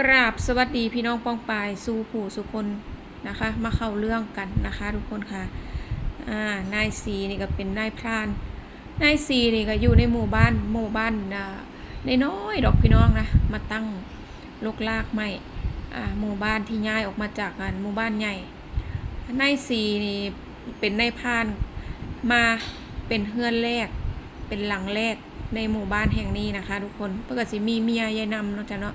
กราบสวัสดีพี่น้องปองปายสู่ผู้สุคนนะคะ มาเข้าเรื่องกันนะคะทุกคนค่ะอ่านายซีนี่ก็เป็นนายพรานนายซีนี่ก็อยู่ในหมู่บ้านหมู่บ้านอ่าในน้อยดอกพี่น้องนะมาตั้งลกลากใหม่อ่าหมู่บ้านที่ย้ายออกมาจากกันหมู่บ้านใหญ่นายซีนี่เป็นนายพรานมาเป็นเฮือนแรก เป็นหลังแรก ในหมู่บ้านแห่งนี้นะคะ ทุกคนเพื่อสิมีเมียยายนำเนาะจ้ะเนาะ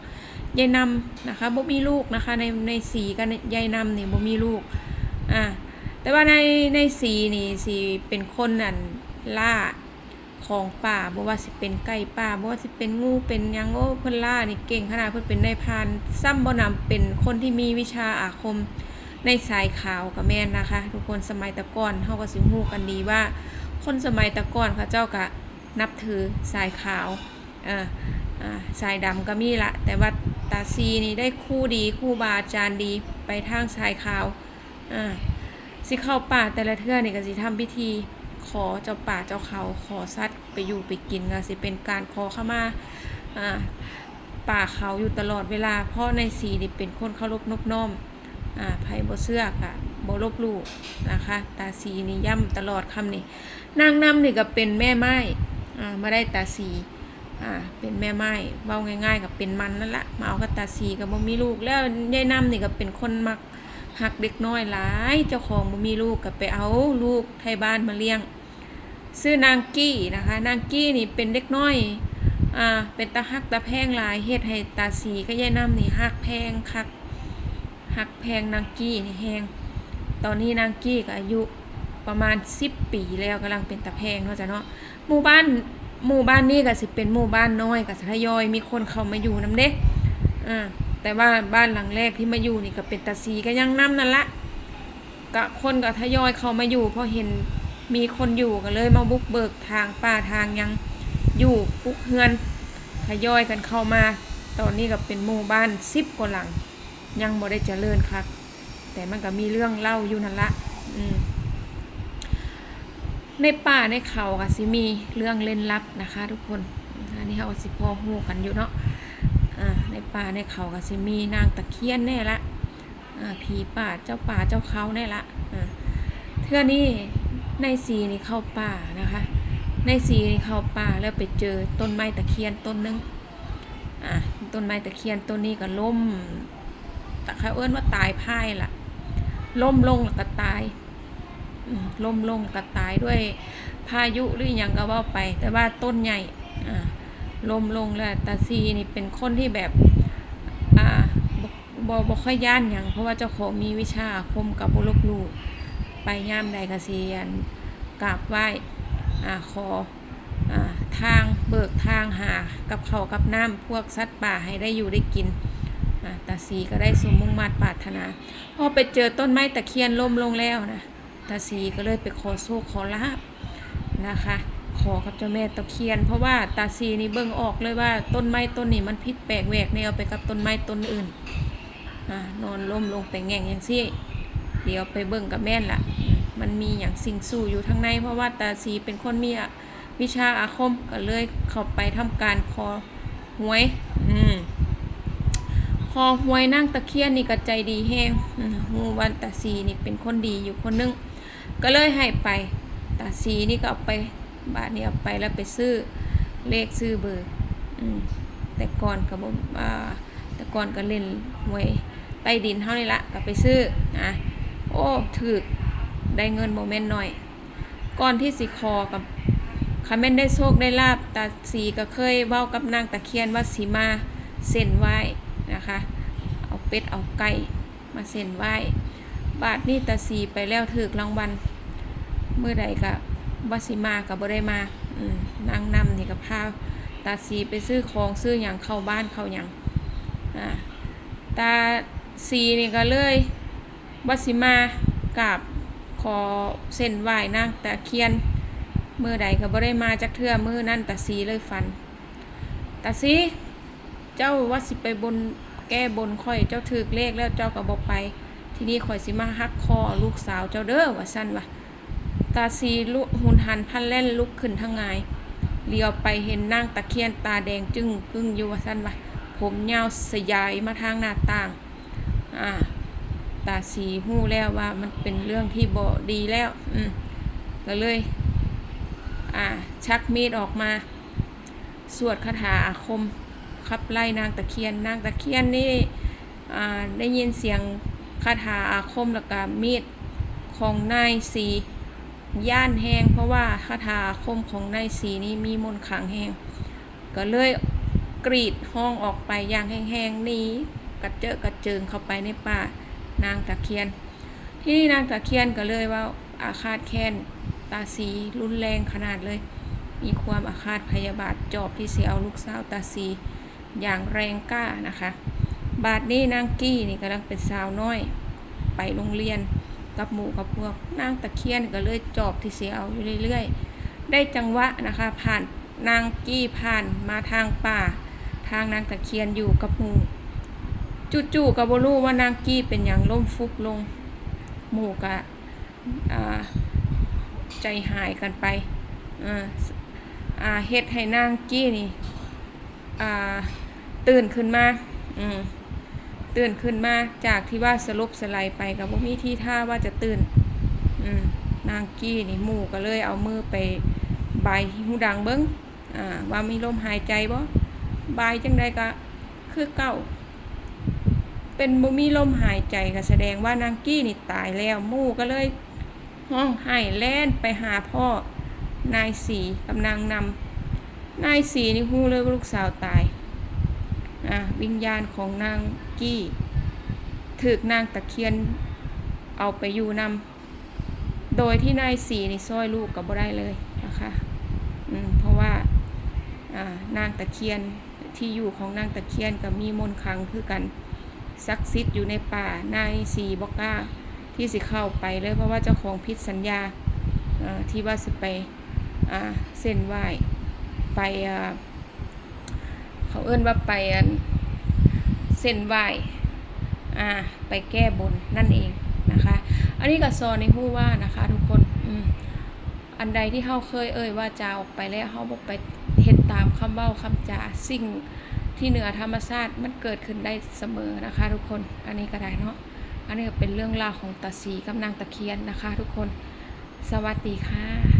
ยายนำนะคะบ่มีลูกนะคะ ในในสีกับยายนำนี่บ่มีลูกอ่าแต่ว่าในในสีนี่สีเป็นคนนั่นล่าของป่าบ่ว่าสิเป็นไก่ป่าบ่ว่าสิเป็นงูเป็นยังโอ้เพิ่นล่านี่เก่งขนาดเพิ่นเป็นนายพรานซ้ำบ่นำเป็นคนที่มีวิชาอาคมในสายขาวกับแม่นนะคะ ทุกคนสมัยตะก่อนเฮาก็สิฮู้กันดีว่า คนสมัยตะก่อนเขาเจ้าก็ นับถือสายขาวอ่าอ่าสายดำก็มีละ แต่ว่าตาซีนี่ได้คู่ดีคู่บาอาจารย์ดีไปทางสายขาวอ่าสิเข้าป่าแต่ละเทื่อนี่ก็สิทำพิธีขอเจ้าป่าเจ้าเขาขอสัตว์ไปอยู่ไปกินก็สิเป็นการขอเข้ามาอ่าป่าเขาอยู่ตลอดเวลา เพราะในสีนี่เป็นคนเคารพนบน้อมอ่าไพ่บ่เสื้อกะบ่ลบลู่นะคะ ตาสีนี่ย่ำตลอดคำนี่นางนำนี่ก็เป็นแม่ไม้ อ่ามาได้ตาสีอ่าเป็นแม่ไม้เว้าง่ายๆกับเป็นมันนั่นละมาเอากับตาสีกับบ่มีลูกแล้วยายน้ำนี่ก็เป็นคนมักหักเด็กน้อยหลาย เจ้าของบ่มีลูกก็ไปเอาลูกไทยบ้านมาเลี้ยง ซื้อนางกี้นะคะ นางกี้นี่เป็นเด็กน้อยอ่าเป็นตาหักตาแพงหลายเฮ็ดให้ตาสีกับยายน้ำนี่หักแพงคักหักแพงนางกี้นี่แฮงตอนนี้นางกี้ก็อายุประมาณ 10 ปีแล้วกำลังเป็นตาแพงเนาะจ้ะเนาะ หมู่บ้านหมู่บ้านนี้ก็สิเป็นหมู่บ้านน้อยก็สทยอยมีคนเข้ามาอยู่นำเด้อ่าแต่ว่าบ้านหลังแรกที่มาอยู่นี่ก็เป็นตาสีก็ยังนำนั่นละก็คนก็ทยอยเข้ามาอยู่พราะเห็นมีคนอยู่ก็เลยมาบุกเบิกทางป่าทางยังอยู่ปุกเฮือนทยอยกันเข้ามา ตอนนี้ก็เป็นหมู่บ้าน10กว่าหลัง ยังบ่ได้เจริญครับแต่มันก็มีเรื่องเล่าอยู่นั่นละ ในป่าในเขาก็สิมีเรื่องเล่นลับนะคะ ทุกคนอันนี้เราสิพอฮู้กันอยู่เนาะในป่าในเขาก็สิมีนางตะเคียนแน่ละผีป่าเจ้าป่าเจ้าเขาแน่ละเทื่อนี้ในสีนี่เข้าป่านะคะ ในสีนี่เข้าป่าแล้วไปเจอต้นไม้ตะเคียนต้นหนึงอ่าต้นไม้ตะเคียนต้นนี้ก็ล่มแต่เขาเอิ้นว่าตายพ่ายล่ะล่มลงแล้วก็ตาย ล่มลงกระตายด้วยพายุหรืออย่างก็ว่าไป แต่ว่าต้นใหญ่อ่าล่มลงแล้วตาซีนี่เป็นคนที่แบบอ่าบ่บ่ค่อยย่านหยังเพราะว่าเจ้าของมีวิชาคมกับบุลบหลูไปย่ามใดกเสียนกราบไหว้อ่าขออ่าทางเบิกทางหากับเขากับน้ำพวกสัตว์ป่าให้ได้อยู่ได้กินอ่าตาซีก็ได้สมมุ่งมาตรปรารถนาพอไปเจอต้นไม้ตะเคียนล่มลงแล้วนะ ตาสีก็เลยไปขอโชคขอลาบนะคะ ขอกับเจ้าแม่ตะเคียน เพราะว่าตาสีนี่เบิ่งออกเลยว่าต้นไม้ต้นนี้มันพิษแปลกแหวกแนวไปกับต้นไม้ต้นอื่นอนอนล้มลงแต่แง่งอย่างซี่ เดี๋ยวไปเบิ่งกับแม่นละมันมีอย่างสิ่งสู่อยู่ทางใน เพราะว่าตาสีเป็นคนมีวิชาอาคมก็เลยเข้าไปทำการขอหวย อืมคอหวยนั่งตะเคียนนี่ก็ใจดีแห้งอืมฮู้วันตาสีนี่เป็นคนดีอยู่คนหนึง ก็เลยให้ไปตาสีนี่ก็เอาไปบาทนี้เอาไปแล้วไปซื้อเลขซื้อเบอร์อืมแต่ก่อนก็บอ่าแต่ก่อนก็เล่นหวยใต้ดินเท่านี้ละก็ไปซื้อนะโอ้ถือได้เงินโมเมนต์หน่อย ก่อนที่สิคอกับคาเมนได้โชคได้ลาบตาสีก็เคยเว้ากับนางตะเคียนว่าสีมาเส้นไหว้นะคะ เอาเป็ดเอาไก่มาเส้นไหว้ บาทนี่ตาสีไปแล้วถือรางวัลเมื่อใดก็วสิมากับบ่ได้มาอืมนางนำนี่ก็พาตาสีไปซื้อของซื้ออย่างเข้าบ้านเข้าอย่างอ่าตาสีนี่ก็เลยวสิมากราบขอเส้นไหว้นางตะเคียนเมื่อใดก็บ่ได้มาจักเทื่อมือนั่นตาสีเลยฟันตาสีเจ้าว่าสิไปบนแก้บนค่อยเจ้าถือเลขแล้วเจ้าก็บอกไป ทีนี้ข่อยสิมาฮักคอลูกสาวเจ้าเด้อว่าสั้นวะตาซีลุหุนหันพันเล่นลุกขึ้นทั้งไงเลียวไปเห็นนางตะเคียนตาแดงจึงกึ่งอยู่ว่าสั้นวะผมยาวสยายมาทางหน้าต่าง อ่า ตาสีหู้แล้วว่ามันเป็นเรื่องที่บ่ดีแล้ว อืมก็เลย อ่า ชักมีดออกมา สวดคาถาอาคมขับไล่นางตะเคียน นางตะเคียนนี่ อ่า ได้ยินเสียง คาถาอาคมแล้วก็มีดของนายสีย่านแหงเพราะว่าคาถาอาคมของนายสีนี้มีมนต์ขลังแหงก็เลยกรีดห้องออกไปอย่างแห้งๆนี้กระเจอะกระเจิงเข้าไปในป่านางตะเคียน ที่นี่นางตะเคียนก็เลยว่าอาฆาตแค้นตาสีรุนแรงขนาดเลย มีความอาฆาตพยาบาทจอบที่เสียเอาลูกสาวตาสีอย่างแรงกล้านะคะ บาดนี้นางกี้นี่กำลังเป็นสาวน้อย ไปโรงเรียนกับหมู่กับพวกนางตะเคียนก็เลยจอบที่เสียเอาอยู่เรื่อยๆ ได้จังหวะนะคะ ผ่านนางกี้ผ่านมาทางป่า ทางนางตะเคียนอยู่กับหมู่จู่ๆกับบรู้ว่านางกี้เป็นอย่างล่มฟุบลง หมู่กะใจหายกันไปเฮ็ดให้นางกี้นี่ตื่นขึ้นมา อืม ตื่นขึ้นมาจากที่ว่าสลบสไลไปกับว่ามีที่ท่าว่าจะตื่น อืมนางกี้นี่หมู่ก็เลยเอามือไปบายหูดังเบิ้งอ่าว่ามีลมหายใจบ่บายจังใดก็คือเก่า เป็นบ่มีลมหายใจก็แสดงว่านางกี้นี่ตายแล้วหมู่ก็เลยห้องไห้แล่นไปหาพ่อนายสีกำลังนำนายสีนี่ฮู้เลยว่าลูกสาวตาย วิญญาณของนางกี้ถึกนางตะเคียนเอาไปอยู่นำโดยที่นายสีนี่ซ้อยลูกกับบ่ได้เลยนะคะอืมเพราะว่านางตะเคียนที่อยู่ของนางตะเคียนกับมีมนต์ขลังคือกันศักดิ์สิทธิ์อยู่ในป่านายสีบอกก้าที่สิเข้าไปเลยเพราะว่าเจ้าของพิษสัญญาที่ว่าสิไปเส้นไหวไปอ่า เขาเอื้นว่าไปอันเส้นไหวอ่าไปแก้บนนั่นเองนะคะ อันนี้ก็ซอนในหู้ว่านะคะทุกคนอืมอันใดที่เขาเคยเอ่ยว่าจาออกไปแล้วเขาบอกไปเห็ดตามคำเบ้าคำจาสิ่งที่เหนือธรรมชาติมันเกิดขึ้นได้เสมอนะคะ ทุกคน อันนี้ก็ได้เนาะ อันนี้ก็เป็นเรื่องราวของตาสีกับนางตะเคียนนะคะ ทุกคน สวัสดีค่ะ